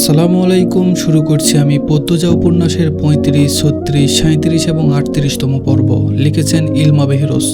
আসসালামু আলাইকুম, শুরু করছি আমি পদ্মজা উপন্যাসের পঁয়ত্রিশ, ছত্রিশ সাঁত্রিশ এবং আটত্রিশতম পর্ব, লিখেছেন ইলমা বেহরোস।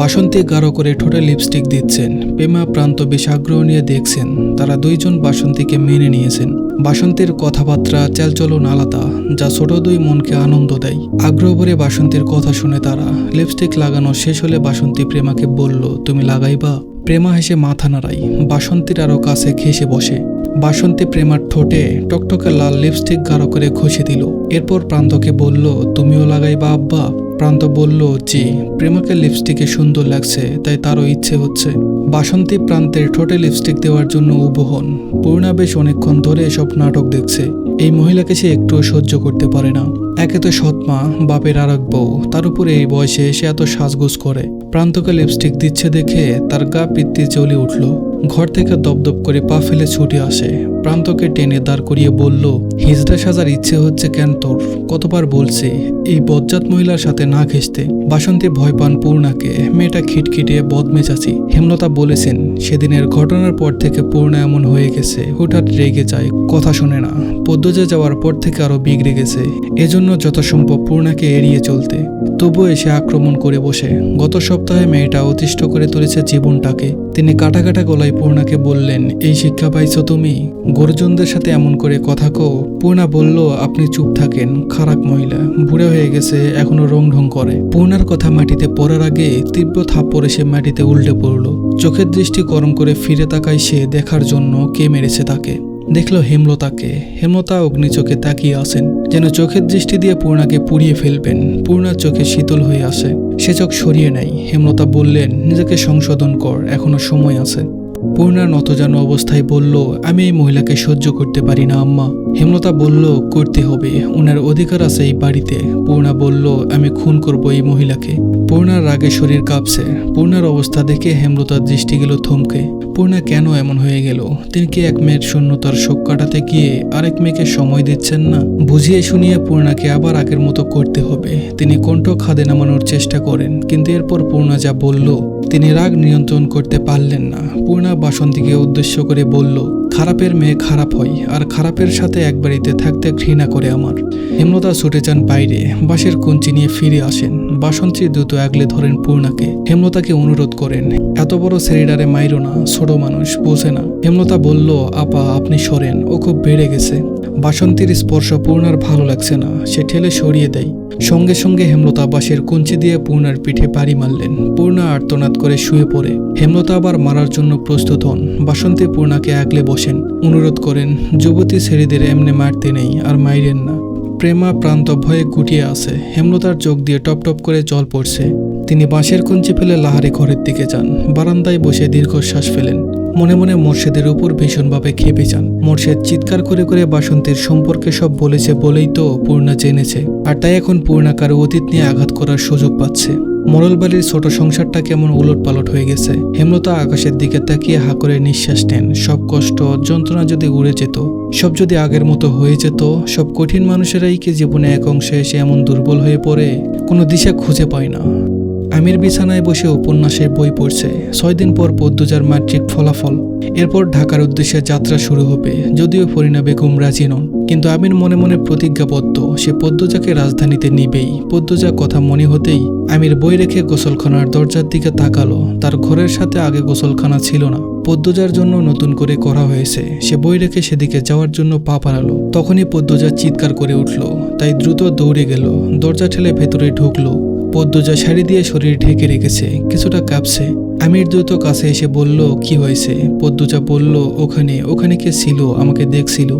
বাসন্তী গাঢ় করে ঠোঁটে লিপস্টিক দিচ্ছেন। পেমা প্রান্ত বেশ আগ্রহ নিয়ে দেখছেন। তারা দুইজন বাসন্তীকে মেনে নিয়েছেন। বাসন্তীর কথাবার্তা চালচলন আলাদা, যা ছোট দুই মনকে আনন্দ দেয়। আগ্রহ ভরে বাসন্তীর কথা শুনে তারা, লিপস্টিক লাগানো শেষ হলে বাসন্তী প্রেমাকে বলল, তুমি লাগাইবা? প্রেমা হেসে মাথা নাড়াই বাসন্তীর আরও কাছে ঘেসে বসে। বাসন্তী প্রেমার ঠোঁটে টকটকে লাল লিপস্টিক গাঢ় করে ঘষে দিল। এরপর প্রান্তকে বলল, তুমিও লাগাই লাগাইবা আব্বা? প্রান্ত বলল, জি, প্রেমাকে লিপস্টিকে সুন্দর লাগছে, তাই তারও ইচ্ছে হচ্ছে। বাসন্তী প্রান্তের ঠোঁটে লিপস্টিক দেওয়ার জন্য উবহন। পূর্ণা বেশ অনেকক্ষণ ধরে এসব নাটক দেখছে। এই মহিলাকে সে একটুও সহ্য করতে পারে না। একে তো সৎমা, বাপের আর বউ, তার উপরে এই বয়সে সে এত সাজগোজ করে। প্রান্তকে লিপস্টিক দিচ্ছে দেখে তার গা পিত্তি জ্বলে উঠল। ঘর থেকে দপদপ করে পা ফেলে ছুটে আসে। প্রান্তকে টেনে দাঁড় করিয়ে বলল, হিজড়া সাজার ইচ্ছে হচ্ছে কেন তোর? কতবার বলছি, এই বজ্জাত মহিলার সাথে না ঘেসতে বাসন্তী ভয় পান পূর্ণাকে। মেয়েটা খিটখিটে বদমেজাজি। হেমলতা বলেছেন, সেদিনের ঘটনার পর থেকে পূর্ণা এমন হয়ে গেছে, হুঠাৎ রেগে যায়, কথা শোনে না। পদ্মজা যাওয়ার পর থেকে আরও বিগড়ে গেছে। এজন্য যথাসম্ভব পূর্ণাকে এড়িয়ে চলতে। তবুও এসে আক্রমণ করে বসে। গত সপ্তাহে মেয়েটা অতিষ্ঠ করে তুলেছে জীবনটাকে। তিনি কাটা কাটা গলায় পূর্ণাকে বললেন, এই শিক্ষা পাইছো তুমি? গরুজনদের সাথে এমন করে কথা কো পূর্ণা বলল, আপনি চুপ থাকেন, খারাপ মহিলা। বুড়ে হয়ে গেছে, এখনও রং ঢং করে। পূর্ণার কথা মাটিতে পড়ার আগে তীব্র থাপ থাপ্পড়ে সে মাটিতে উল্টে পড়ল। চোখের দৃষ্টি গরম করে ফিরে তাকায় সে দেখার জন্য কে মেরেছে তাকে। দেখল হেমলতাকে। হেমলতা অগ্নি চোখে তাকিয়ে আসেন যেন চোখের দৃষ্টি দিয়ে পূর্ণাকে পুড়িয়ে ফেলবেন। পূর্ণার চোখে শীতল হয়ে আসে। সে চোখ সরিয়ে নেয়। হেমলতা বললেন, নিজেকে সংশোধন কর, এখনও সময় আছে। পূর্ণার নতজানো অবস্থায় বলল, আমি এই মহিলাকে সহ্য করতে পারি না, আম্মা। হেমলতা বলল, করতে হবে ওনার অধিকার আছে এই বাড়িতে। পূর্ণা বলল, আমি খুন করব এই মহিলাকে। পূর্ণার রাগে শরীর কাঁপছে। পূর্ণার অবস্থা দেখে হেমলতার দৃষ্টি গেল থমকে। পূর্ণা কেন এমন হয়ে গেল? তিনি কি এক মেয়ের শূন্যতার শোক কাটাতে গিয়ে আরেক মেয়েকে সময় দিচ্ছেন না? বুঝিয়ে শুনিয়ে পূর্ণাকে আবার আগের মতো করতে হবে। তিনি কণ্ঠ খাদে নামানোর চেষ্টা করেন, কিন্তু এরপর পূর্ণা যা বলল তিনি রাগ নিয়ন্ত্রণ করতে পারলেন না। পূর্ণা বাসন্তীকে উদ্দেশ্য করে বলল, খারাপের মেয়ে খারাপ হয় আর খারাপের সাথে এক বাড়িতে থাকতে ঘৃণা করে আমার। হেমলতা ছুটে যান বাইরে বাসের কুঞ্চি নিয়ে ফিরে আসেন। বাসন্তী দ্রুত আগলে ধরেন পূর্ণাকে। হেমলতাকে অনুরোধ করেন এত বড় সেরিডারে মাইরো না, ছোট মানুষ বোঝে না। হেমলতা বলল, আপা, আপনি সরেন, ও খুব বেড়ে গেছে। বাসন্তীর স্পর্শ পূর্ণার ভালো লাগছে না, সে ঠেলে সরিয়ে দেয়। সঙ্গে সঙ্গে হেমলতা বাঁশের কুঞ্চি দিয়ে পূর্ণার পিঠে পাড়ি মারলেন। পূর্ণা আর্তনাদ করে শুয়ে পড়ে। হেমলতা আবার মারার জন্য প্রস্তুত হন। বাসন্তী পূর্ণাকে আগলে বসেন। অনুরোধ করেন, যুবতী ছেড়েদের এমনি মারতে নেই, আর মাইরেন না। প্রেমা প্রান্ত ভয়ে গুটিয়ে আছে। হেমলতার চোখ দিয়ে টপ টপ করে জল পড়ছে। তিনি বাঁশের কঞ্চি ফেলে লাহারে ঘরের দিকে যান। বারান্দায় বসে দীর্ঘশ্বাস ফেলেন। মনে মনে মোর্শেদের উপর ভীষণভাবে খেপে যান। মোর্শেদ চিৎকার করে করে বাসন্তীর সম্পর্কে সব বলেছে বলেই তো পূর্ণা জেনেছে। আর তাই এখন পূর্ণা কারও অতীত নিয়ে আঘাত করার সুযোগ পাচ্ছে। মরলবাড়ির ছোট সংসারটা কেমন উলট পালট হয়ে গেছে। হেমলতা আকাশের দিকে তাকিয়ে হা করে নিঃশ্বাস নেন। সব কষ্ট, যন্ত্রণা যদি উড়ে যেত, সব যদি আগের মতো হয়ে যেত, সব কঠিন মানুষেরাই কি জীবনে এক অংশে এসে এমন দুর্বল হয়ে পড়ে? কোনো দিশা খুঁজে পায় না। আমির বিছানায় বসে উপন্যাসের বই পড়ছে। ছয় দিন পর পদ্মজার ম্যাট্রিক ফলাফল। এরপর ঢাকার উদ্দেশ্যে যাত্রা শুরু হবে, যদিও ফরিনা বেগম রাজি নন। কিন্তু আমির মনে মনে প্রতিজ্ঞাবদ্ধ, সে পদ্মজাকে রাজধানীতে নিবেই। পদ্মজা কথা মনে হতেই আমির বই রেখে গোসলখানার দরজার দিকে তাকালো। তার ঘরের সাথে আগে গোসলখানা ছিল না। পদ্মজার জন্য নতুন করে করা হয়েছে। সে বই রেখে সেদিকে যাওয়ার জন্য পা পারালো তখনই পদ্মজা চিৎকার করে উঠল, তাই দ্রুত দৌড়ে গেল। দরজা ঠেলে ভেতরে ঢুকলো। পদ্মজা শাড়ি দিয়ে শরীর ঢেকে রেখেছে, কিছুটা কাঁপছে। আমির দ্রুত কাছে এসে বলল, কি হয়েছে? পদ্মজা বলল, ওখানে ওখানে কে ছিল? আমাকে দেখছিল।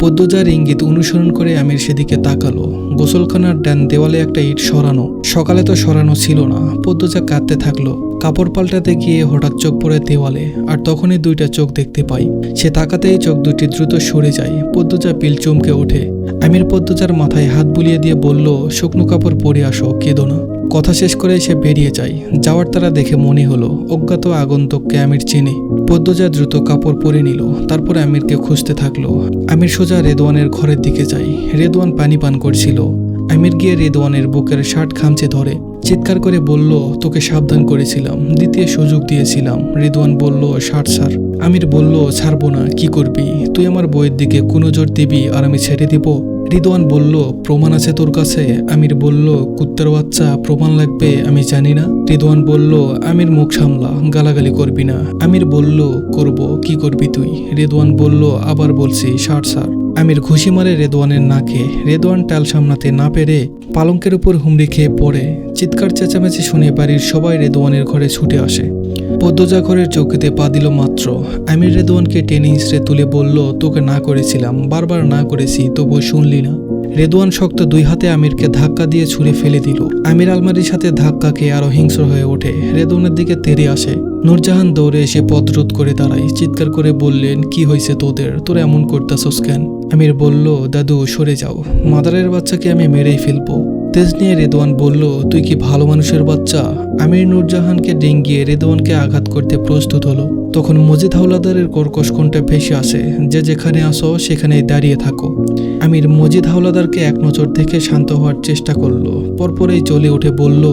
পদ্মজার ইঙ্গিত অনুসরণ করে আমির সেদিকে তাকালো। গোসলখানার ডান দেওয়ালে একটা ইট সরানো। সকালে তো সরানো ছিল না। পদ্মজা কাঁদতে থাকল। কাপড় পাল্টাতে গিয়ে হঠাৎ চোখ পড়ে দেওয়ালে, আর তখনই দুইটা চোখ দেখতে পাই। সে তাকাতেই চোখ দুটি দ্রুত সরে যায়। পদ্মজা পিল চমকে ওঠে। আমির পদ্মজার মাথায় হাত বুলিয়ে দিয়ে বলল, শুকনো কাপড় পরে আসো, কেঁদো না। কথা শেষ করে সে বেরিয়ে যায়। যাওয়ার তারা দেখে মনে হলো, অজ্ঞাত আগন্তককে আমির চেনে। পদ্মজা দ্রুত কাপড় পরে নিল, তারপরে আমিরকে খুঁজতে থাকল। আমির সোজা রেদওয়ানের ঘরের দিকে যায়। রেদওয়ান পানি পান করছিল। আমির গিয়ে রেদওয়ানের বুকের শার্ট খামচে ধরে। চিৎকার করে বলল, তোকে সাবধান করেছিলাম। দ্বিতীয় সুযোগ দিয়েছিলাম। রিদওয়ান বলল সার আমির বলল, ছাড়বো না, কি করবি? তুই আমার বইয়ের দিকে কোনো জোর দিবি আর আমি ছেড়ে দিব? রিদওয়ান বলল, প্রমাণ আছে তোর কাছে? আমির বলল, কুত্তার বাচ্চা, প্রমাণ লাগবে, আমি জানি না। রিদওয়ান বলল, আমির মুখ সামলা, গালাগালি করবি না। আমির বলল, করব, কি করবি তুই? রেদওয়ান বলল, আবার বলছি ষাট সার। আমির ঘুষি মারে রেদওয়ানের নাকে। রেদওয়ান টাল সামলাতে না পেরে পালঙ্কের উপর হুমড়ি খেয়ে পড়ে। চিৎকার চেঁচামেচি শুনে বাড়ির সবাই রেদওয়ানের ঘরে ছুটে আসে। পদ্মজা ঘরের চৌকিতে পা দিল মাত্র। আমির রেদওয়ানকে টেনে হিসড়ে তুলে বলল, তোকে না করেছিলাম, বারবার না করেছি, তবুও শুনলি না? রেদওয়ান শক্ত দুই হাতে আমিরকে ধাক্কা দিয়ে ছুঁড়ে ফেলে দিল। আমির আলমারির সাথে ধাক্কা খেয়ে আরও হিংস্র হয়ে ওঠে। রেদওয়ানের দিকে তেরে আসে। নূরজাহান দৌড়ে এসে পথ রোধ করে দাঁড়ায়। চিৎকার করে বললেন, কি হয়েছে তোদের? তোরা এমন করতাছস কেন? আমির বলল, দাদু, সরে যাও। মাদারের বাচ্চাকে আমি মেরেই ফেলব। তেজ নিয়ে রেদওয়ান বলল, তুই কি ভালো মানুষের বাচ্চা? আমির নূরজাহানকে ডেঙ্গিয়ে রেদওয়ানকে আঘাত করতে প্রস্তুত হলো। তখন মজিদ হাওলাদারের কর্কশ কণ্ঠে ভেসে আসে, যে যেখানে আসো, সেখানেই দাঁড়িয়ে থাকো। আমির মজিদ হাওলাদারকে এক নজর দেখে শান্ত হওয়ার চেষ্টা করল, পরপরেই চলে উঠে বলল,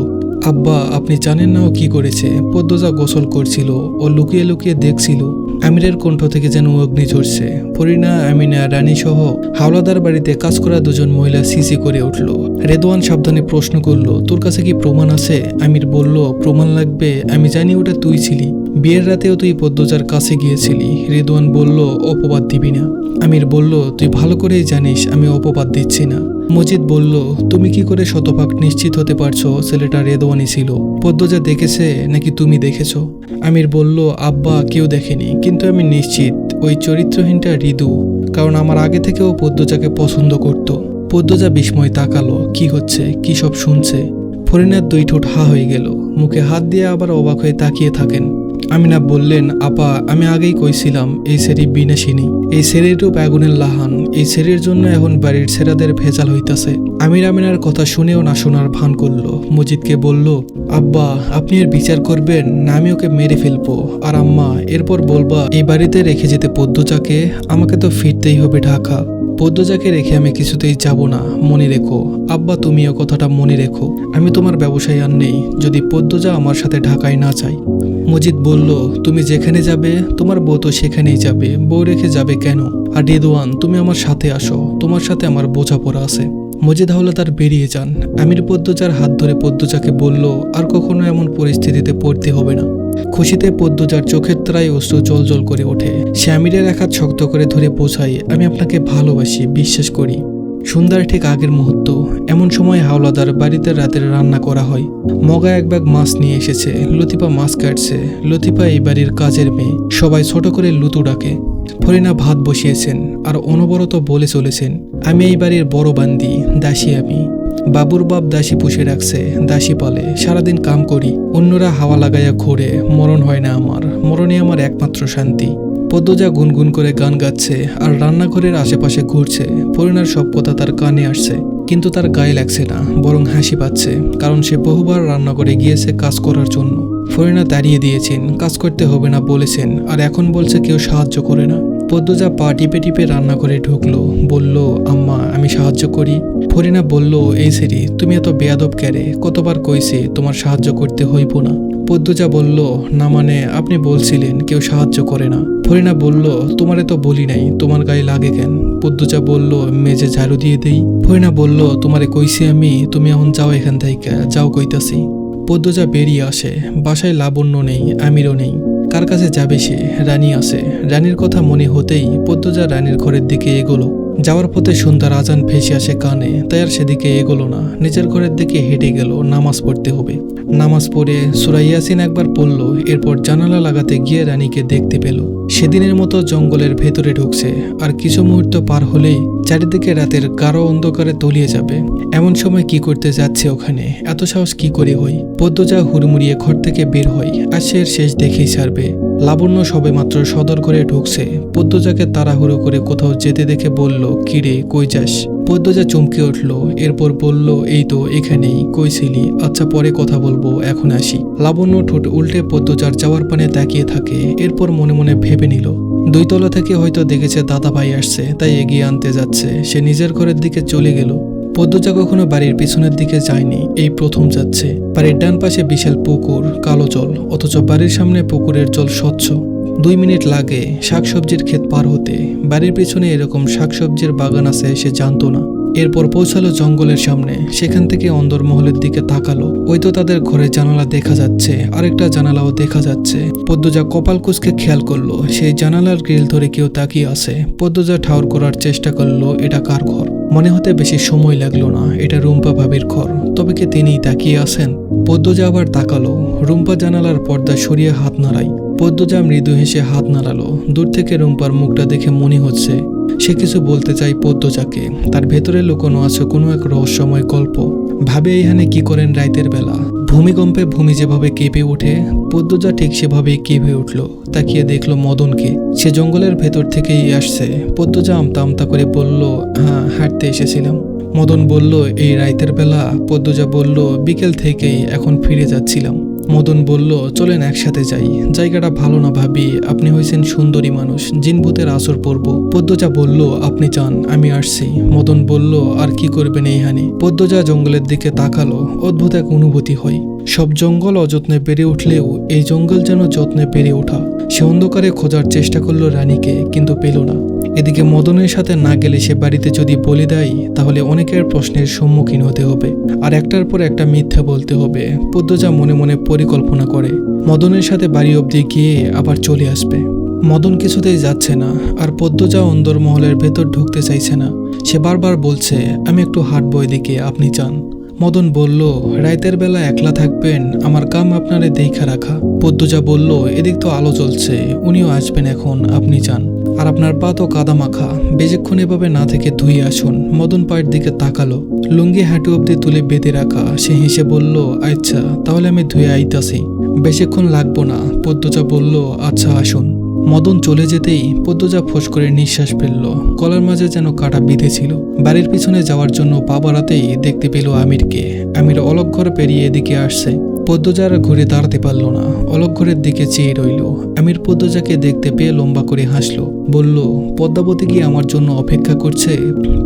আব্বা, আপনি জানেন না ও কি করেছে? পদ্মজা গোসল করছিল, ও লুকিয়ে লুকিয়ে দেখছিল। আমিরের কণ্ঠ থেকে যেন অগ্নি ঝরছে। পরিণা আমিনা রানী সহ হাওলাদার বাড়িতে কাজ করা দুজন মহিলা সিসি করে উঠল। রেদওয়ান সাবধানে প্রশ্ন করল, তোর কাছে কি প্রমাণ আছে? আমির বলল, প্রমাণ লাগবে, আমি জানি ওটা তুই ছিলি। বিয়ের রাতেও তুই পদ্মজার কাছে গিয়েছিলি। রেদওয়ান বলল, অপবাদ দিবি না। আমির বলল, তুই ভালো করেই জানিস, আমি অপবাদ দিচ্ছি না। মজিদ বলল, তুমি কি করে শতভাগ নিশ্চিত হতে পারছ, ছেলেটা রেদওয়ানি ছিল? পদ্মজা দেখেছে, নাকি তুমি দেখেছ? আমির বলল, আব্বা, কেউ দেখেনি, কিন্তু আমি নিশ্চিত, ওই চরিত্রহীনটা ঋদু কারণ আমার আগে থেকেও পদ্মজাকে পছন্দ করত। পদ্মজা বিস্ময় তাকালো, কি হচ্ছে? কি সব শুনছে? ফরিনার দুই ঠোঁট হা হয়ে গেল, মুখে হাত দিয়ে আবার অবাক হয়ে তাকিয়ে থাকেন। আমিনা বললেন, আপা, আমি আগেই কইছিলাম, এই সেরি বিনাশিনী। এই সেরির রূপ লাহান, এই সেরির জন্য এখন বাড়ির ছেড়াদের ভেজাল হইতাছে। আমির আমিনার কথা শুনেও না শোনার ভান করল। মজিদকে বলল, আব্বা, আপনি এর বিচার করবেন, না আমি ওকে মেরে ফেলব। আর আম্মা, এরপর বলবা, এই বাড়িতে রেখে যেতে পদ্মচাকে আমাকে তো ফিরতেই হবে ঢাকা। পদ্মজাকে রেখে আমি কিছুতেই যাব না, মনে রেখো। আব্বা, তুমিও কথাটা মনে রেখো। আমি তোমার ব্যবসায় আর নেই, যদি পদ্মজা আমার সাথে ঢাকায় না চাই মজিদ বলল, তুমি যেখানে যাবে, তোমার বউ তো সেখানেই যাবে। বউ রেখে যাবে কেন? আর রেদওয়ান, তুমি আমার সাথে আসো। তোমার সাথে আমার বোঝাপড়া আছে। মজিদ হাওলাদার বেরিয়ে যান। আমির পদ্মজার হাত ধরে পদ্মজাকে বলল, আর কখনো এমন পরিস্থিতিতে পড়তে হবে না। খুশিতে পদ্মজার চোখের তারাই অশ্রু জল জল করে ওঠে। সে আমিরের এক হাত শক্ত করে ধরে বোঝাই আমি আপনাকে ভালোবাসি, বিশ্বাস করি। সন্ধ্যার ঠিক আগের মুহূর্ত। এমন সময় হাওলাদার বাড়িতে রাতের রান্না করা হয়। মগা এক ব্যাগ মাছ নিয়ে এসেছে। লতিফা মাছ কাটছে। লতিফা এই বাড়ির কাজের মেয়ে। সবাই ছোট করে লুতু ডাকে। ফরিনা ভাত বসিয়েছেন আর অনবরত বলে চলেছেন, আমি এই বাড়ির বড় বান্দি, দাসী আমি। বাবুর বাপ দাসী পুষে রাখছে, দাসী পালে। সারাদিন কাম করি, অন্যরা হাওয়া লাগাইয়া ঘোরে, মরণ হয় না আমার। মরণে আমার একমাত্র শান্তি। পদ্মজা গুনগুন করে গান গাচ্ছে, আর রান্নাঘরের আশেপাশে ঘুরছে। ফরিনার সব কথা তার কানে আসছে, কিন্তু তার গায়ে লাগছে না, বরং হাসি পাচ্ছে, কারণ সে বহুবার রান্নাঘরে গিয়েছে কাজ করার জন্য। ফরিনা দাঁড়িয়ে দিয়েছেন, কাজ করতে হবে না বলেছেন, আর এখন বলছে কেউ সাহায্য করে না। পদ্মজা পা টিপে টিপে রান্না করে ঢুকলো। বলল, আম্মা, আমি সাহায্য করি। ফরিনা বলল, এই সেরি তুমি এত বেয়াদব ক্যারে কতবার কইছে তোমার সাহায্য করতে হইব না। পদ্মজা বলল, না মানে আপনি বলছিলেন কেউ সাহায্য করে না। ফরিনা বলল, তোমারে তো বলি নাই, তোমার গায়ে লাগে কেন? পদ্মজা বলল মেজে ঝাড়ু দিয়ে দেই। ফরিনা বলল, তোমারে কইছি আমি, তুমি এখন যাও এখান থেকে, যাও কইতাছি। পদ্মজা বেরিয়ে আসে, বাসায় লাবণ্য নেই, আমিরও নেই। কার কাছে যাবে সে? রানী আছে। রানীর কথা মনে হতেই পদ্মজা রানীর ঘরের দিকে এগোলো। যাওয়ার পথে সন্ধ্যার আজান ভেসে আসে কানে, তাই আর সেদিকে এগোলো না। নিজের ঘরের দিকে হেঁটে গেল, নামাজ পড়তে হবে। নামাজ পড়ে সুরাইয়াসিন একবার পড়ল, এরপর জানালা লাগাতে গিয়ে রানীকে দেখতে পেল। সেদিনের মতো জঙ্গলের ভেতরে ঢুকছে, আর কিছু মুহূর্ত পার হলেই চারিদিকে রাতের গাঢ় অন্ধকারে তলিয়ে যাবে। এমন সময় কি করতে যাচ্ছে ওখানে? এত সাহস কি করে হই? পদ্মজা হুড়মুড়িয়ে ঘর থেকে বের হয় আর শেষ দেখেই ছাড়বে লাবণ্য সবে মাত্র সদর করে ঢুকছে। পদ্মজাকে তাড়াহুড়ো করে কোথাও যেতে দেখে বলল, কিরে, কই যাস? পদ্মজা চমকে উঠল, এরপর বলল, এই তো এখানেই কইছিলি আচ্ছা পরে কথা বলব, এখন আসি। লাবণ্য ঠোঁট উল্টে পদ্মজার যাওয়ার পানে তাকিয়ে থাকে, এরপর মনে মনে ভেবে নিল দুই তলা থেকে হয়তো দেখেছে দাদা ভাই আসছে, তাই এগিয়ে আনতে যাচ্ছে। সে নিজের ঘরের দিকে চলে গেল। পদ্মজা কখনো বাড়ির পিছনের দিকে যায়নি। এই প্রথম যাচ্ছে। বাড়ির ডান পাশে বিশাল পুকুর, কালো জল, অথচ বাড়ির সামনে পুকুরের জল স্বচ্ছ। দুই মিনিট লাগে শাকসবজির ক্ষেত পার হতে। বাড়ির পিছনে এরকম শাকসবজির বাগান আছে সে জানতো না। এরপর পৌঁছালো জঙ্গলের সামনে। সেখান থেকে অন্দরমহলের দিকে তাকালো। ওই তো তাদের ঘরের জানালা দেখা যাচ্ছে, আরেকটা জানালাও দেখা যাচ্ছে। পদ্মজা কপাল কুচকে খেয়াল করল, সেই জানালার গ্রিল ধরে কেউ তাকিয়ে আছে। পদ্মজা ঠাউর করার চেষ্টা করল, এটা কার ঘর? মনে হতে বেশি সময় লাগল না, এটা রুম্পা ভাবির ঘর, তবে কি তিনি তাকিয়ে আছেন? পদ্মজা আবার তাকালো, রুম্পা জানালার পর্দা সরিয়ে হাত নাড়াই। পদ্মজা মৃদু হেসে হাত নাড়ালো। দূর থেকে রুম্পার মুখটা দেখে মনে হচ্ছে সে কিছু বলতে চাই পদ্মজাকে। তার ভেতরে লুকোনো আছে কোনো এক রহস্যময় গল্প। ভাবে এখানে কি করেন রাইতের বেলা। ভূমিকম্পে ভূমি যেভাবে কেঁপে ওঠে, পদ্মজা ঠিক সেভাবেই কেঁপে উঠল। তাকিয়ে দেখল মদনকে। সে জঙ্গলের ভেতর থেকেই আসছে। পদ্মজা আমতা আমতা করে বলল হ্যাঁ হাঁটতে এসেছিলাম। মদন বলল, এই রাইতের বেলা? পদ্মজা বলল, বিকেল থেকেই এখন ফিরে যাচ্ছিলাম। মদন বলল, চলেন একসাথে যাই। জায়গাটা ভালো না ভাবি। আপনি হয়েছেন সুন্দরী মানুষ। জিনভূতের আসর পড়ব পদ্মজা বলল, আপনি চান আমি আসছি। মদন বলল, আর কি করবেন এইখানে? পদ্মজা জঙ্গলের দিকে তাকালো। অদ্ভুত এক অনুভূতি হয়। সব জঙ্গল অযত্নে বেড়ে উঠলেও এই জঙ্গল যেন যত্নে বেড়ে ওঠা। সে অন্ধকারে খোঁজার চেষ্টা করল রানীকে, কিন্তু পেল না। এদিকে মদনের সাথে না গেলে সে বাড়িতে যদি বলে দেয়, তাহলে অনেকের প্রশ্নের সম্মুখীন হতে হবে। আর একটার পর একটা মিথ্যা বলতে হবে। পদ্মজা মনে মনে পরিকল্পনা করে। মদনের সাথে বাড়ি অবধি গিয়ে আবার চলে আসবে। মদন কিছুতেই যাচ্ছে না, আর পদ্মজা অন্দরমহলের ভেতর ঢুকতে চাইছে না। সে বারবার বলছে, আমি একটু হাঁটবো এদিকে, আপনি চান মদন বলল, রাইতের বেলা একলা থাকবেন, আমার কাম আপনারে দেখা রাখা। পদ্মজা বলল, এদিক তো আলো জ্বলছে, উনিও আসবেন এখন, আপনি চান আর আপনার পা তো কাদা মাখা। বেশিক্ষণ এভাবে না থেকে ধুয়ে আসুন। মদন পায়ের দিকে তাকালো। লুঙ্গি হাঁটু অব্দি তুলে বেঁধে রাখা। সে হেসে বলল আচ্ছা তাহলে আমি ধুয়ে আইতাছি। বেশিক্ষণ লাগবো না। পদ্মজা বলল আচ্ছা আসুন। মদন চলে যেতেই পদ্মজা ফোঁস করে নিঃশ্বাস ফেলল। কলার মাঝে যেন কাটা বিঁধেছিল বাড়ির পিছনে যাওয়ার জন্য পা বাড়াতেই দেখতে পেল আমিরকে। আমির অলক ঘর পেরিয়ে এদিকে আসছে। পদ্মজার ঘুরে দাঁড়াতে পারল না। অলক ঘরের দিকে চেয়ে রইল। আমির পদ্মজাকে দেখতে পেয়ে লম্বা করে হাসলো। বলল, পদ্মাবতী কি আমার জন্য অপেক্ষা করছে?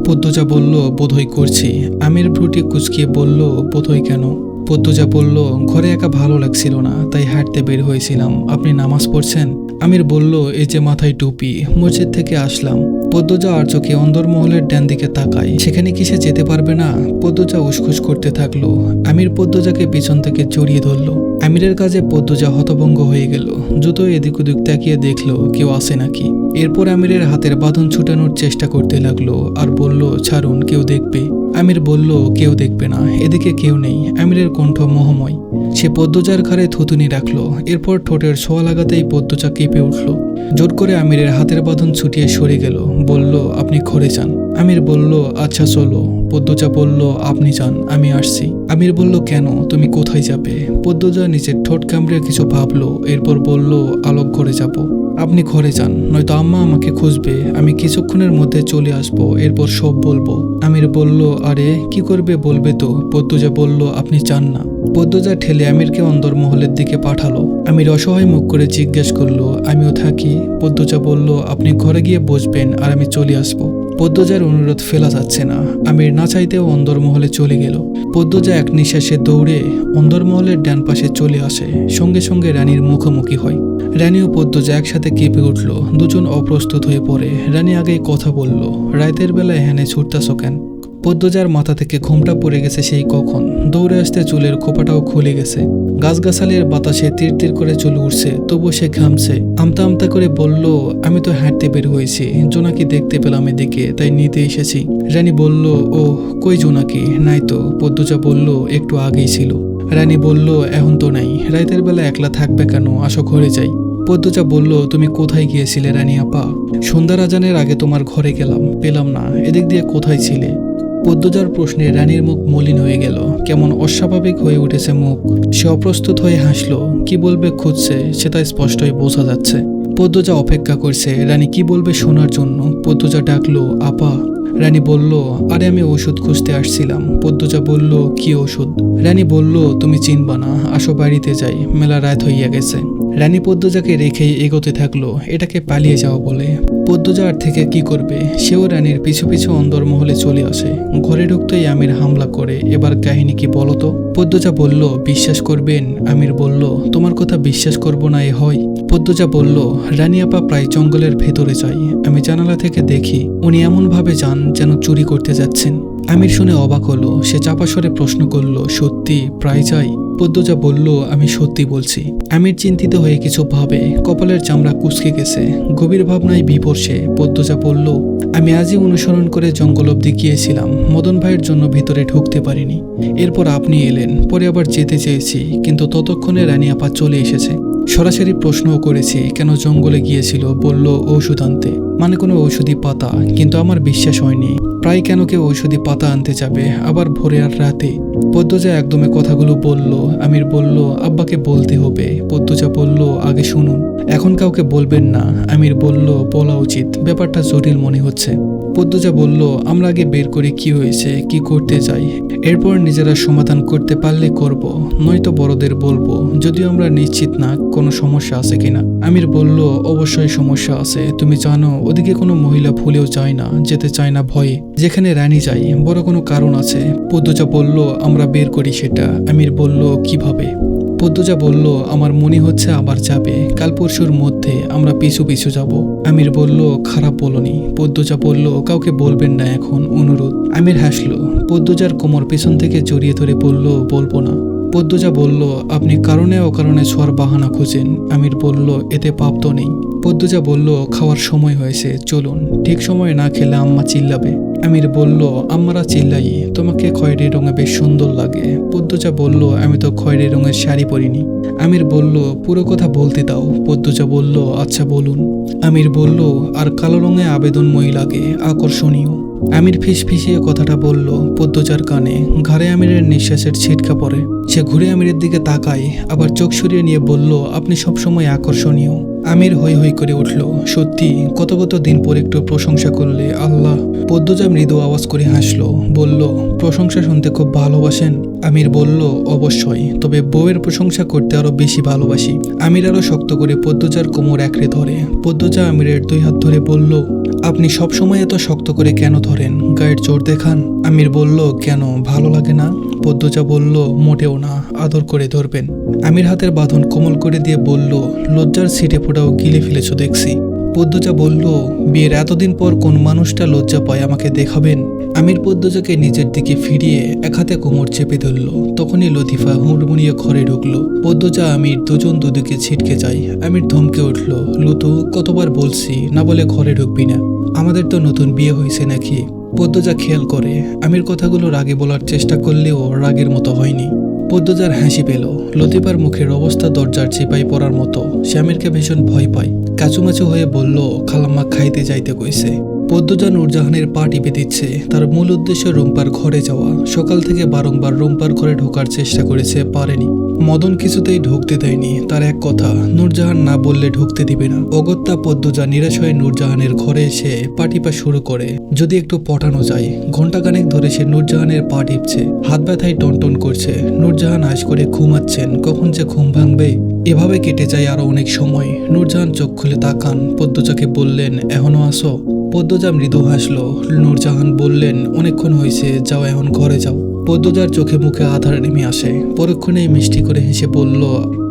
পদ্মজা বলল, বোধহয় করছি। আমির ভ্রুটি কুচকিয়ে বলল, বোধহয় কেন? পদ্মজা বলল, ঘরে একা ভালো লাগছিল না, তাই হাঁটতে বের হয়েছিলাম। আপনি নামাজ পড়ছেন? আমির বলল, এই যে মাথায় টুপি, মসজিদ থেকে আসলাম। পদ্মজা আর চোখে অন্দরমহলের ডান দিকে তাকায়। সেখানে কি সে যেতে পারবে না? পদ্মজা উসখুস করতে থাকল। আমির পদ্মজাকে পিছন থেকে জড়িয়ে ধরলো। আমিরের কাজে পদ্মজা হতভঙ্গ হয়ে গেল। জুতো এদিক ওদিক তাকিয়ে দেখল, কেউ আসে নাকি? এরপর আমিরের হাতের বাঁধন ছুটানোর চেষ্টা করতে লাগল আর বলল, ছাড়ুন, কেউ দেখবে। আমির বলল, কেউ দেখবে না, এদিকে কেউ নেই। আমিরের কণ্ঠ মোহময়। সে পদ্মজার ঘাড়ে থুতুনি রাখল, এরপর ঠোঁটের ছোঁয়া লাগাতেই পদ্মজা কেঁপে উঠল। জোর করে আমিরের হাতের বাঁধন ছুটিয়ে সরে গেল, বলল, আপনি ঘরে যান। আমির বলল আচ্ছা চলো। পদ্মজা বলল, আপনি যান, আমি আসছি। আমির বলল, কেন? তুমি কোথায় যাবে? পদ্মজা নিজের ঠোঁট কামড়ে কিছু ভাবলো, এরপর বলল, আলোক ঘরে যাব। আপনি ঘরে যান, নয়তো আম্মা আমাকে খুঁজবে। আমি কিছুক্ষণের মধ্যে চলে আসব, এরপর সব বলব। আমির বলল, আরে, কি করবে বলবে তো? পদ্মজা বলল, আপনি চান না। পদ্মজা ঠেলে আমিরকে অন্দরমহলের দিকে পাঠালো। আমির অসহায় মুখ করে জিজ্ঞেস করল, আমিও থাকি? পদ্মজা বলল, আপনি ঘরে গিয়ে বসবেন আর আমি চলে আসব। পদ্মজার অনুরোধ ফেলা যাচ্ছে না। আমির না চাইতেও অন্দরমহলে চলে গেল। পদ্মজা এক নিঃশ্বাসে দৌড়ে অন্দরমহলের ডান পাশে চলে আসে। সঙ্গে সঙ্গে রানীর মুখোমুখি হয়। রানী ও পদ্মজা একসাথে কেঁপে উঠল। দুজন অপ্রস্তুত হয়ে পড়ে। রানী আগেই কথা বলল, রাতের বেলায় হ্যানে ছুটতাছ কেন? পদ্মজার মাথা থেকে ঘুমটা পড়ে গেছে সেই কখন। দৌড়ে আসতে চুলের খোপাটাও খুলে গেছে। গাছগাছালির বাতাসে তীর তীর করে চুল উঠছে তবু সে ঘামছে। আমতা আমতা করে বলল, আমি তো হাঁটতে বের হয়েছি। জোনাকি দেখতে পেলাম এদিকে, তাই নিতে এসেছি। রানী বলল ও কই জোনাকি? নাই তো। পদ্মজা বলল, একটু আগেই ছিল। রানী বলল, এখন তো নাই। রাতের বেলা একলা থাকবে কেন? আসো ঘরে যাই। পদ্মজা বলল, তুমি কোথায় গিয়েছিলে রানী আপা? সন্ধ্যা রাজানের আগে তোমার ঘরে গেলাম। পেলাম না। এদিক দিয়ে কোথায় ছিলে? পদ্মজার প্রশ্নে রানীর মুখ মলিন হয়ে গেল। কেমন অস্বাভাবিক হয়ে উঠেছে মুখ। সে অপ্রস্তুত হয়ে হাসলো, কি বলবে খুঁজছে, সে সেটা স্পষ্টই বোঝা যাচ্ছে। পদ্মজা অপেক্ষা করছে, রানী কি বলবে শোনার জন্য? পদ্মজা ডাকলো, আপা। রানী বলল, আরে আমি ওষুধ খুঁজতে আসছিলাম। পদ্মজা বলল, কি ওষুধ? রানী বলল, তুমি চিনবা না, আসো বাড়িতে যাই, মেলা রাত হইয়া গেছে। রানী পদ্মজাকে রেখেই এগোতে থাকল, এটাকে পালিয়ে যাওয়া বলে। পদ্মজা আর থেকে কি করবে? সেও রানীর পিছু পিছু অন্দরমহলে চলে আসে। ঘরে ঢুকতেই আমির হামলা করে। এবার কাহিনী কি বলতো পদ্মজা বলল, বিশ্বাস করবেন? আমির বলল, তোমার কথা বিশ্বাস করব না, এ হয়। পদ্মজা বলল, রানী আপা প্রায় জঙ্গলের ভেতরে যায়। আমি জানালা থেকে দেখি, উনি এমনভাবে যান যেন চুরি করতে যাচ্ছেন। আমির শুনে অবাক হলো, সে চাপা স্বরে প্রশ্ন করল, সত্যি, প্রায় যাই পদ্মজা বলল, আমি সত্যি বলছি। আমির চিন্তিত হয়ে কিছু ভাবে, কপালের চামড়া কুচকে গেছে। গভীর ভাবনায় বিপর্ষে পদ্মজা বলল, আমি আজই অনুসরণ করে জঙ্গল অব্দি গিয়েছিলাম। মদন ভাইয়ের জন্য ভিতরে ঢুকতে পারিনি। এরপর আপনি এলেন। পরে আবার যেতে চেয়েছি, কিন্তু ততক্ষণে রানী আপা চলে এসেছে। সরাসরি প্রশ্নও করেছি, কেন জঙ্গলে গিয়েছিল? বলল ঔষধ আনতে মানে কোনো ঔষধি পাতা, কিন্তু আমার বিশ্বাস হয়নি। প্রায় কেন কেউ ঔষধি পাতা আনতে যাবে? আবার ভোরে আর রাতে? পদ্মজা একদমে কথাগুলো বলল, আমির বলল, আব্বাকে বলতে হবে। পদ্মজা বলল, আগে শুনুন। এখন কাউকে বলবেন না। আমির বলল, বলা উচিত। ব্যাপারটা জটিল মনে হচ্ছে। পদ্মজা বলল, আমরা আগে বের করি কি হয়েছে, কি করতে চাই। এরপর নিজেরা সমাধান করতে পারলে করব। নয়তো বড়দের বলব, যদিও আমরা নিশ্চিত না কোনো সমস্যা আছে কিনা। আমির বলল, অবশ্যই সমস্যা আছে। তুমি জানো, ওদিকে কোনো মহিলা ভুলেও যায় না, যেতে চায় না ভয়ে। যেখানে রানী যাই বড় কোনো কারণ আছে। পদ্মজা বলল, আমরা বের করি সেটা। আমির বলল, কীভাবে? পদ্মজা বলল, আমার মনে হচ্ছে আবার যাবে। কাল পরশুর মধ্যে আমরা পিছু পিছু যাব। আমির বলল, খারাপ বলনি। পদ্মজা বলল, কাউকে বলবেন না এখন, অনুরোধ। আমির হাসলো। পদ্মজার কোমর পেছন থেকে জড়িয়ে ধরে বলল, বলব না। পদ্মজা বলল, আপনি কারণে অকারণে ছোঁয়ার বাহানা খুঁজেন। আমির বলল, এতে পাপ তো নেই। পদ্মজা বলল, খাওয়ার সময় হয়েছে, চলুন। ঠিক সময়ে না খেলে আম্মা চিল্লাবে। আমির বলল, আমরা চিল্লাই, তোমাকে খয়েরি রঙে বেশ সুন্দর লাগে। পদ্মজা বলল, আমি তো খয়েরি রঙের শাড়ি পরিনি। আমির বলল, পুরো কথা বলতে দাও। পদ্মজা বলল আচ্ছা বলুন। আমির বলল, আর কালো রঙে আবেদনময়ী লাগে, আকর্ষণীয়। আমির ফিস ফিসিয়ে কথাটা বলল, পদ্মজার কানে, ঘাড়ে আমিরের নিঃশ্বাসের ছিটকা পড়ে। সে ঘুরে আমিরের দিকে তাকায়, আবার চোখ সরিয়ে নিয়ে বলল, আপনি সবসময় আকর্ষণীয়। আমির হৈ হৈ করে উঠল। সত্যি কত কত দিন পর একটু প্রশংসা করলে আল্লাহ। পদ্মজা মৃদু আওয়াজ করে হাসলো, বলল, প্রশংসা শুনতে খুব ভালোবাসেন? আমির বলল, অবশ্যই, তবে বউয়ের প্রশংসা করতে আরও বেশি ভালোবাসি। আমির আরও শক্ত করে পদ্মজার কোমর একড়ে ধরে। পদ্মজা আমিরের দুই হাত ধরে বলল, আপনি সবসময় এত শক্ত করে কেন ধরেন? গায়ের জোর দেখান। আমির বলল, কেন, ভালো লাগে না? পদ্মজা বলল, মোটেও না, আদর করে ধরবেন। আমির হাতের বাঁধন কোমল করে দিয়ে বলল, লজ্জার সিটে ফোটাও গিলে ফেলেছ দেখছি। পদ্মজা বলল, বিয়ের এতদিন পর কোন মানুষটা লজ্জা পায় আমাকে দেখাবেন? আমির পদ্মজাকে নিজের দিকে ফিরিয়ে এক হাতে কোমর চেপে ধরল। তখনই লতিফা হুড়মুড়িয়ে ঘরে ঢুকলো। পদ্মজা, আমির দুজন দুদিকে ছিটকে যায়। আমির ধমকে উঠল, লুতু, কতবার বলছি, না বলে ঘরে ঢুকবি না। আমাদের তো নতুন বিয়ে হয়েছে নাকি? পদ্মজা খেয়াল করে, আমির কথাগুলো রাগে বলার চেষ্টা করলেও রাগের মতো হয়নি। পদ্মজার হাসি পেল। লতিপার মুখের অবস্থা দরজার চিপাই পড়ার মতো। শ্যামেরকে ভীষণ ভয় পায়। কাচুমাচু হয়ে বলল, খালাম্মা খাইতে যাইতে কইছে। পদ্মজা নূরজাহানের পা টিপে দিচ্ছে। তার মূল উদ্দেশ্য রুম্পার ঘরে যাওয়া। সকাল থেকে বারংবার রুম্পার ঘরে ঢোকার চেষ্টা করেছে, পারেনি। মদন কিছুতেই ঢুকতে দেয়নি। তার এক কথা, নূরজাহান না বললে ঢুকতে দিবে না। অগত্যা পদ্মজা নিরাশ হয়ে নূরজাহানের ঘরে এসে পা টিপা শুরু করে। যদি একটু পটানো যায়। ঘন্টাখানেক ধরে সে নূরজাহানের পা টিপছে। হাত ব্যথায় টনটন করছে। নূরজাহান আশ করে ঘুমাচ্ছেন। কখন যে ঘুম ভাঙবে, এভাবে কেটে যায় আরও অনেক সময়। নূরজাহান চোখ খুলে তাকান। পদ্মজাকে বললেন, এখনও আসো? পদ্মজা মৃদু হাসলো। নূরজাহান বললেন, অনেকক্ষণ হয়েছে যাও এখন ঘরে যাও। পদ্মজার চোখে মুখে আধার নেমে আসে। পরক্ষণেই মিষ্টি করে হেসে বলল,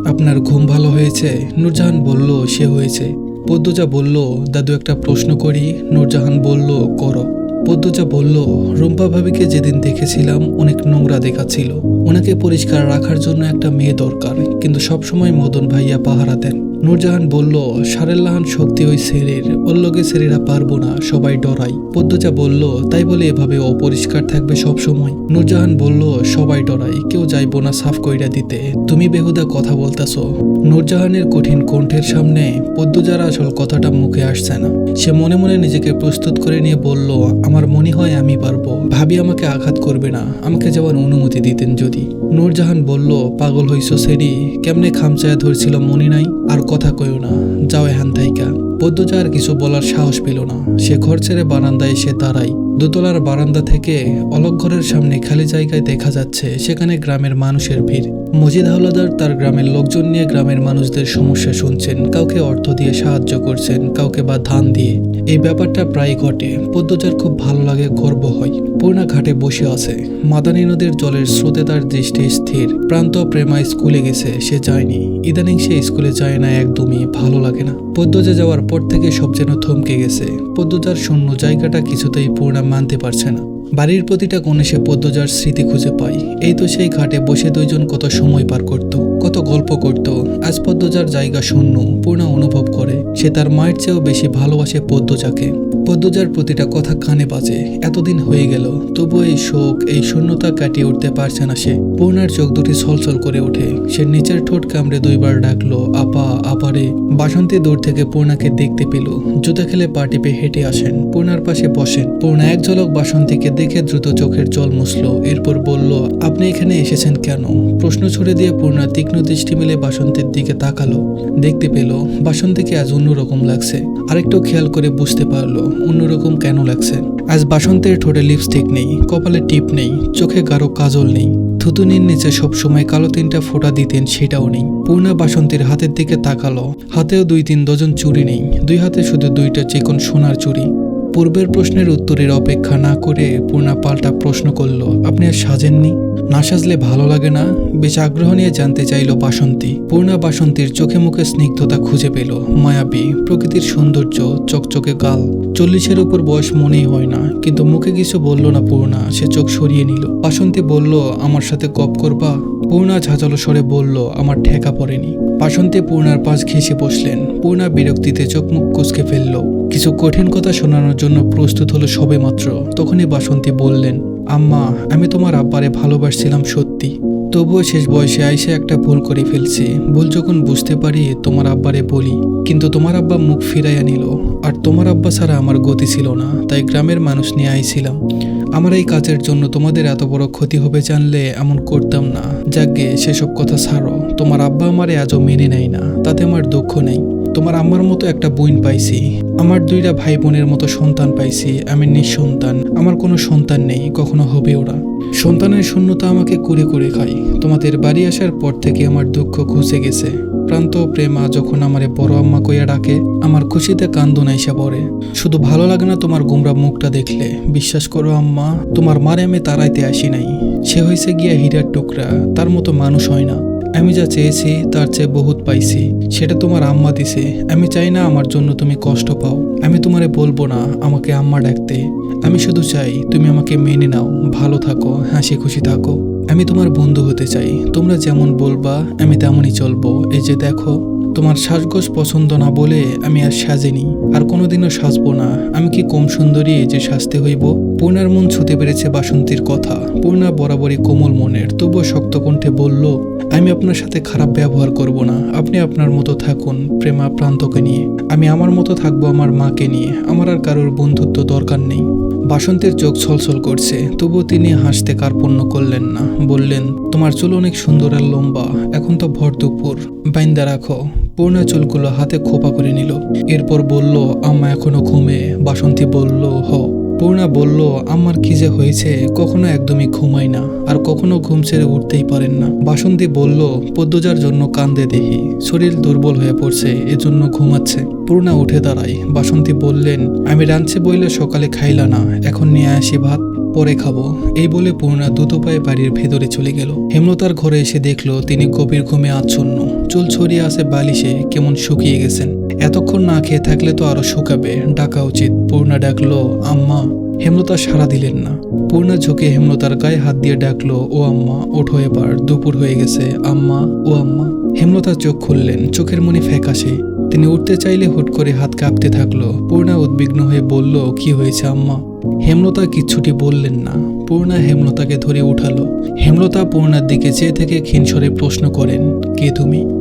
আপনার ঘুম ভালো হয়েছে? নূরজাহান বলল, সে হয়েছে। পদ্মজা বলল, দাদু একটা প্রশ্ন করি। নূরজাহান বলল, করো। পদ্মজা বলল, রুম্পা ভাবিকে যেদিন দেখেছিলাম, অনেক নোংরা দেখাচ্ছিল ওনাকে পরিষ্কার রাখার জন্য একটা মেয়ে দরকার, কিন্তু সবসময় মদন ভাইয়া পাহারা দেন। নূরজাহান বলল, সারেল্লাহান শক্তি ওই সেরের, ওর লোকে সেরেরা পারব না, সবাই ডরাই। পদ্মজা বলল, তাই বলে এভাবে অপরিষ্কার থাকবে সব সময় নূরজাহান বলল, সবাই ডরাই, কেউ যাইবো না সাফ কইরা দিতে, তুমি বেহুদা কথা বলতাছো। নূরজাহানের কঠিন কণ্ঠের সামনে পদ্মজার আসল কথাটা মুখে আসছে না। সে মনে মনে নিজেকে প্রস্তুত করে নিয়ে বলল, আমার মনে হয় আমি পারব। ভাবি আমাকে আঘাত করবে না, আমাকে যাওয়ার অনুমতি দিতেন যদি। নূরজাহান বলল, পাগল হইছো সেরি, কেমনে খামচায় ধরছিল মনে নাই? আর কথা কইও না, যাও এহান থাইকা। পদ্মজা আর কিছু বলার সাহস পেল না। সে ঘর ছেড়ে বারান্দায় এসে দাঁড়ায়। দোতলার বারান্দা থেকে অলক ঘরের সামনে খালি জায়গায় দেখা যাচ্ছে, সেখানে গ্রামের মানুষের ভিড়। মজিদ হাওলাদার তার গ্রামের লোকজন নিয়ে গ্রামের মানুষদের সমস্যা শুনছেন, কাউকে অর্থ দিয়ে সাহায্য করছেন, কাউকে বা ধান দিয়ে। এই ব্যাপারটা প্রায় ঘটে। পদ্মজার খুব ভালো লাগে গর্ব হয়। পূর্ণা ঘাটে বসে আছে। মাদানী নদীর জলের স্রোতে তার দৃষ্টি স্থির। প্রান্ত প্রেমা স্কুলে গেছে, সে যায়নি। ইদানিং সে স্কুলে যায় না, একদমই ভালো লাগে না। পদ্মজা যাওয়ার পর থেকে সব যেন থমকে গেছে। পদ্মজার শূন্য জায়গাটা কিছুতেই পূর্ণা মানতে পারছে না। বাড়ির প্রতিটা কোণে সে পদ্মজার স্মৃতি খুঁজে পায়। এই তো সেই ঘাটে বসে দুইজন কত সময় পার করত, কত গল্প করত। আজ পদ্মজার জায়গা শূন্য, পূর্ণা অনুভব করে। সে তার মায়ের চেয়েও বেশি ভালোবাসে পদ্মজাকে। পদ্মজার প্রতিটা কথা কানে বাজে। এতদিন হয়ে গেল তবু এই শোক, এই শূন্যতা কাটিয়ে উঠতে পারছে না সে। পূর্ণার চোখ দুটি ছলছল করে ওঠে। সে নিচের ঠোঁট কামড়ে দুইবার ডাকলো, আপা আপারে বাসন্তী দূর থেকে পূর্ণাকে দেখতে পেল। জুতা খেলে পা টিপে হেঁটে আসেন। পূর্ণার পাশে বসেন। পূর্ণা এক ঝলক বাসন্তীকে দেখে দ্রুত চোখের জল মুছলো। এরপর বলল, আপনি এখানে এসেছেন কেন? প্রশ্ন ছুড়ে দিয়ে পূর্ণা তীক্ষ্ণ দৃষ্টি মিলে বাসন্তীর দিকে তাকালো। দেখতে পেল, বাসন্তীকে আজ অন্যরকম লাগছে। আরেকটু খেয়াল করে বুঝতে পারল অন্যরকম কেন লাগছে? আজ বাসন্তের ঠোঁটে লিপস্টিক নেই, কপালে টিপ নেই, চোখে গাঢ় কাজল নেই। থুতুনির নিচে সবসময় কালো তিনটা ফোঁটা দিতেন, সেটাও নেই। পূর্ণা বাসন্তীর হাতের দিকে তাকালো। হাতেও দুই তিন ডজন চুরি নেই। দুই হাতে শুধু দুইটা চিকন সোনার চুড়ি। পূর্বের প্রশ্নের উত্তরের অপেক্ষা না করে পূর্ণা পাল্টা প্রশ্ন করল, আপনি আর সাজেননি? না সাজলে ভালো লাগে না। বেশ আগ্রহ নিয়ে জানতে চাইল বাসন্তী। পূর্ণা বাসন্তীর চোখে মুখে স্নিগ্ধতা খুঁজে পেল। মায়াবী, প্রকৃতির সৌন্দর্য, চকচকে গাল। চল্লিশের উপর বয়স মনেই হয় না, কিন্তু মুখে কিছু বলল না পূর্ণা, সে চোখ সরিয়ে নিল। বাসন্তী বলল, আমার সাথে গপ করবা? পূর্ণা ঝাঁঝালো স্বরে বলল, আমার ঠেকা পড়েনি। বাসন্তী পূর্ণার পাশ ঘেঁষে বসলেন। পূর্ণা বিরক্তিতে চোখ মুখ কুচকে ফেলল। কিছু কঠিন কথা শোনানোর জন্য প্রস্তুত হলো সবে মাত্র তখনই বাসন্তী বললেন আম্মা, আমি তোমার আব্বারে ভালোবাসছিলাম সত্যি। তবুও শেষ বয়সে আইসে একটা ভুল করে ফেলছি। ভুল যখন বুঝতে পারি, তোমার আব্বারে বলি। কিন্তু তোমার আব্বা মুখ ফিরাইয়া নিল। আর তোমার আব্বা ছাড়া আমার গতি ছিল না, তাই গ্রামের মানুষ নিয়ে আইছিলাম। আমার এই কাজের জন্য তোমাদের এত বড় ক্ষতি হবে জানলে এমন করতাম না। যাকে সেসব কথা ছাড়ো। তোমার আব্বা আমারে আজও মেনে নেয় না, তাতে আমার দুঃখ নেই। তোমার আম্মার মতো একটা বোন পাইছি। আমার দুইটা ভাই বোনের মতো সন্তান পাইছি। আমি নিঃসন্তান। আমার কোনো সন্তান নেই, কখনো হবে ওরা। সন্তানের শূন্যতা আমাকে কুড়ে করে খাই তোমাদের বাড়ি আসার পর থেকে আমার দুঃখ ঘুষে গেছে। প্রান্ত প্রেমা যখন আমারে বড় আম্মা কইয়া ডাকে, আমার খুশিতে কান্দন আইসা পড়ে। শুধু ভালো লাগে না তোমার গুমরা মুখটা দেখলে। বিশ্বাস করো আম্মা, তোমার মারে আমি তাড়াইতে আসি নাই। সে হয়েছে গিয়া হীরার টুকরা। তার মতো মানুষ হয় না। আমি যা চেয়েছি, তার চেয়ে বহুত পাইছি। সেটা তোমার আম্মা দিছে। আমি চাই না আমার জন্য তুমি কষ্ট পাও। আমি তোমারে বলব না আমাকে আম্মা ডাকতে। আমি শুধু চাই তুমি আমাকে মেনে নাও। ভালো থাকো, হাসি খুশি থাকো। আমি তোমার বন্ধু হতে চাই। তোমরা যেমন বলবা, আমি তেমনই চলবো। এই যে দেখো, তোমার সাজগোজ পছন্দ না বলে আমি আর সাজেনি। আর কোনোদিনও সাজবো না। আমি কি কম সুন্দরী এই যে সাজতে হইব? পূর্ণার মন ছুতে পেরেছে বাসন্তীর কথা। পূর্ণা বরাবরই কোমল মনের। তবুও শক্ত কণ্ঠে বলল আমি আপনার সাথে খারাপ ব্যবহার করব না। আপনি আপনার মতো থাকুন প্রেমা প্রান্তকে নিয়ে। আমি আমার মতো থাকব আমার মাকে নিয়ে। আমার আর কারোর বন্ধুত্ব দরকার নেই। বাসন্তের চোখ ছলছল করছে। তবুও তিনি হাসতে কার্পণ্য করলেন না। বললেন, তোমার চুল অনেক সুন্দর আর লম্বা। এখন তো ভর দুপুর। বাইন্দা রাখো। পূর্ণা চুলগুলো হাতে খোপা করে নিল। এরপর বলল, আম্মা এখনও ঘুমে। বাসন্তী বলল, হ। পূর্ণা বলল, আমার কি যে হয়েছে, কখনো একদমই ঘুমাই না, আর কখনো ঘুম ছেড়ে উঠতেই পারেন না। বাসন্তী বলল, পদ্মজার জন্য কান্দে দেখি, শরীর দুর্বল হয়ে পড়ছে, এজন্য ঘুমাচ্ছে। পূর্ণা উঠে দাঁড়ায়। বাসন্তী বললেন, আমি রাঁধছে বইলে সকালে খাইলা না, এখন নিয়ে আসি ভাত, পরে খাব। এই বলে পূর্ণা দ্রুত পায়ে বাড়ির ভেতরে চলে গেল। হেমলতার ঘরে এসে দেখল, তিনি গভীর ঘুমে আচ্ছন্ন। চুল ছড়িয়ে আছে বালিশে, কেমন শুকিয়ে গেছেন। এতক্ষণ না খেয়ে থাকলে তো আরও শুকাবে। ডাকা উচিত। পূর্ণা ডাকলো, আম্মা। হেমলতা সাড়া দিলেন না। পূর্ণা ঝুঁকে হেমলতার গায়ে হাত দিয়ে ডাকলো, ও আম্মা, ওঠো এবার। দুপুর হয়ে গেছে। আম্মা, ও আম্মা। হেমলতা চোখ খুললেন। চোখের মনে ফ্যাকাশে। তিনি উঠতে চাইলে হুট করে হাত কাঁপতে থাকল। পূর্ণা উদ্বিগ্ন হয়ে বলল, কি হয়েছে আম্মা? হেমলতা কিচ্ছুটি বললেন না। পূর্ণা হেমলতাকে ধরে উঠালো। হেমলতা পূর্ণার দিকে চেয়ে থেকে ক্ষীণস্বরে প্রশ্ন করেন, কে তুমি?